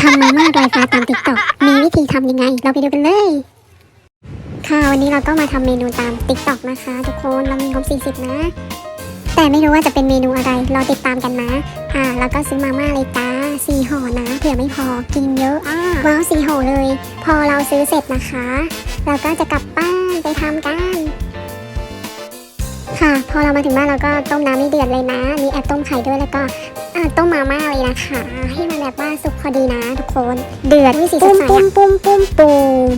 ทำมาม่าลอยฟ้าตามติ๊กต็อกมีวิธีทำยังไง เราไปดูกันเลย ค่ะวันนี้เราก็มาทำเมนูตามติ๊กต็อกนะคะ ทุกคนเรามีงบ40 นะ แต่ไม่รู้ว่าจะเป็นเมนูอะไรรอติดตามกันนะ อ่า แล้วก็ซื้อมาม่าเลยจ้าสี่ห่อนะเผื่อไม่พอกินเยอะอ่าว้าวสี่ห่อเลย พอเราซื้อเสร็จนะคะ เราก็จะกลับบ้านไปทำกัน พอเรามาถึงบ้านเราก็ต้มน้ำให้เดือดเลยนะ มีแอบต้มไข่ด้วยแล้วก็อ่าต้มมาม่าเลยนะคะ ให้มันแบบว่าสุกพอดีนะ ทุกคน เดือดวิสีสดใสปุ้มปุ้มปุ้มปุ้ม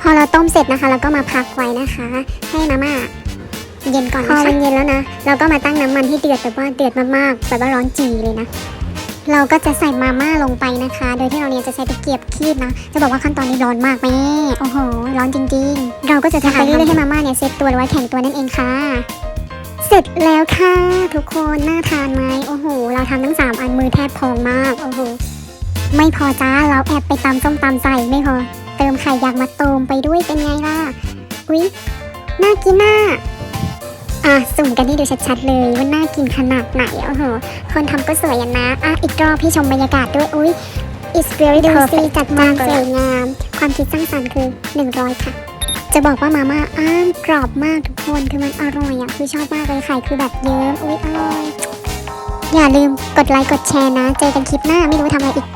พอเราต้มเสร็จนะคะเราก็มาพักไว้นะคะ ให้มาม่าเย็นก่อนนะคะพอมันเย็นแล้วนะ เราก็มาตั้งน้ำมันให้เดือดแบบว่าเดือดมากๆแบบว่าร้อนจีเลยนะ เราก็จะใส่มาม่าลงไปนะคะ โดยที่เราเนี่ยจะใช้ตะเกียบคีบนะ จะบอกว่าขั้นตอนนี้ร้อนมากแม่ โอ้โห ร้อนจริง ๆ เราก็จะทำไปเรื่อยๆให้มาม่าเนี่ยเซ็ตตัวหรือว่าแข็งตัวนั่นเองค่ะ เสร็จแล้วค่ะ ทุกคน น่าทานไหมโอ้โห เราทำทั้งสามอันมือแทบพองมาก โอ้โห ไม่พอจ้า เราแอบไปตำส้มตำใส่ไม่พอ เติมไข่ยางมะตูมไปด้วยเป็นไงล่ะ อุ๊ย น่ากินน่า อะสุ่มกันให้ดูชัดๆเลยว่าน่ากินขนาดไหนโอ้โหคนทำก็สวยอะนะอะอีกรอบพี่ชมบรรยากาศด้วยอุ๊ย it's very perfect จัดจ้านสวยงาม ความคิดสร้างสรรค์คือ 100 ค่ะ จะบอกว่ามาม่าอ้ามกรอบมากทุกคนคือมันอร่อยอะคือชอบมากเลยไข่คือแบบเยิ้มอุ๊ยอร่อยอย่าลืมกดไลค์กดแชร์นะ เจอกันคลิปหน้าไม่รู้ทำอะไรอีก